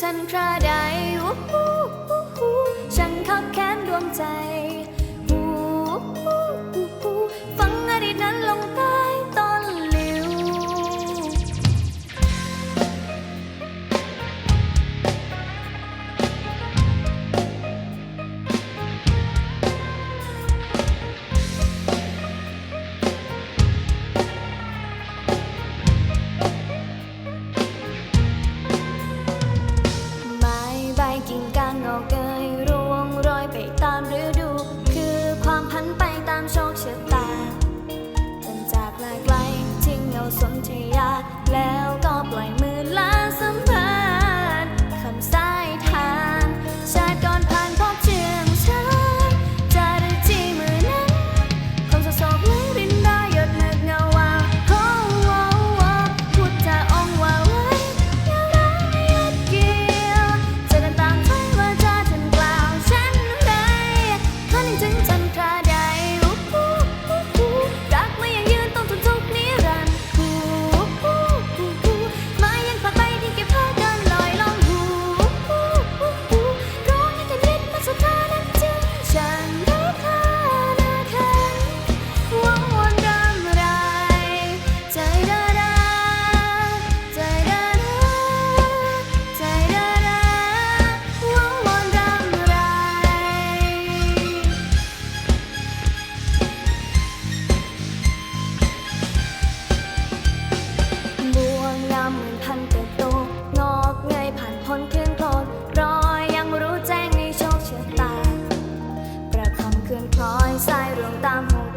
ฉันคราใดอู้หูอู้หูฉันขับแค้นดวงใจ ลื่อนคล้อยสายเรื่องตามหัว